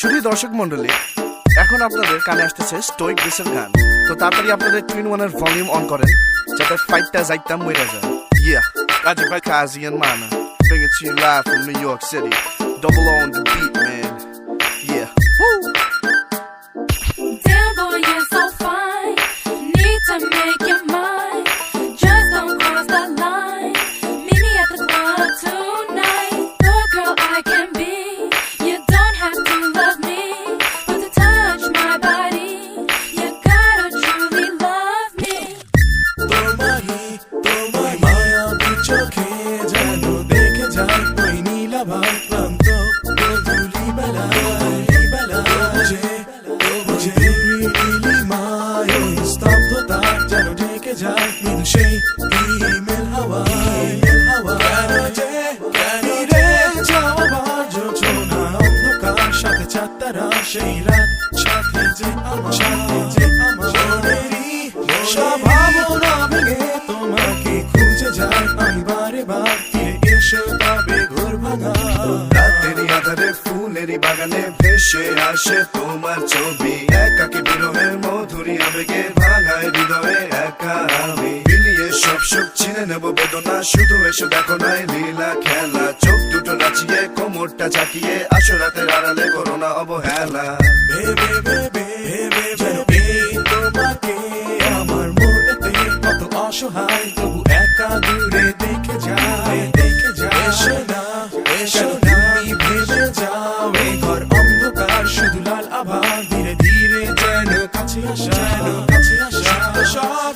শুধু দর্শক মন্ডলী এখন আপনাদের কানে আসতেছে স্টোইক গ্রিসের গান। তো তাড়াতাড়ি আপনাদের টুইন ওয়ানের ভলিউম অন করেন, যাতে ফাইটটা যাইতা মরে যায়। ইয়া কাজী ভাই, কাজিয়ান মানা bring it to you live from New York City, double on the beat ওই নীলাভার প্রান্ত বেলা গধূলি বেলা বুঝে বুঝে নীলিমায় ওই স্তব্ধতা যেন ঢেকে যায় মৃদু সেই ইমেল হাওয়া ইমেল হাওয়া কেন যে ফিরে যাওয়ার যোজনা অন্ধকার সাথে চাঁদতারা সেই রাত সাথে যে আমার সাথে যে আমার মনেরই সব ভেঙে তোমাকে খুঁজে যায় আমি বারে বার ফিরে এসো তবে ভাঙা রাতেরই আধারে ফুলেরই বাগানে ভেসে আসে তোমার ছবি। একাকে বিরহের মধুরী আবেগে ভাঙায় হৃদয়ে একা আমি। বিলিয়ে সব সুখ ছিনে নেব বেদনা, শুধু এসে দেখো নাই লীলা খেলা। চোখ দুটো নাচিয়ে কোমরটা চাকিয়ে আসো রাতের আড়ালে করো না অবহেলা ভেবে ভেবে ভেবে তোমাকে আমার মনেতে কত অসহায়। তবু একা দূরে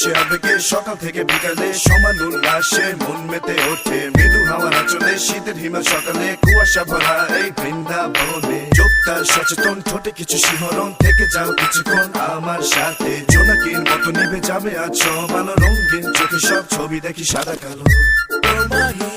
সুপ্ত সে আবেগে সকাল থেকে বিকালে সমান উল্লাসে মন মেতে ওঠে। মৃদু হাওয়া চলে শীতের হিমেল সকালে, কুয়াশা ভরা এই বৃন্দাবনে। চোখটা সচেতন, ঠোঁটে কিছু শিহরণ থেকে যাও কিছুক্ষণ আমার সাথে। জোনাকির মতো নিভে যাবে আজ সমান রঙিন চোখে সব ছবি দেখি সাদা কালো। তোমারই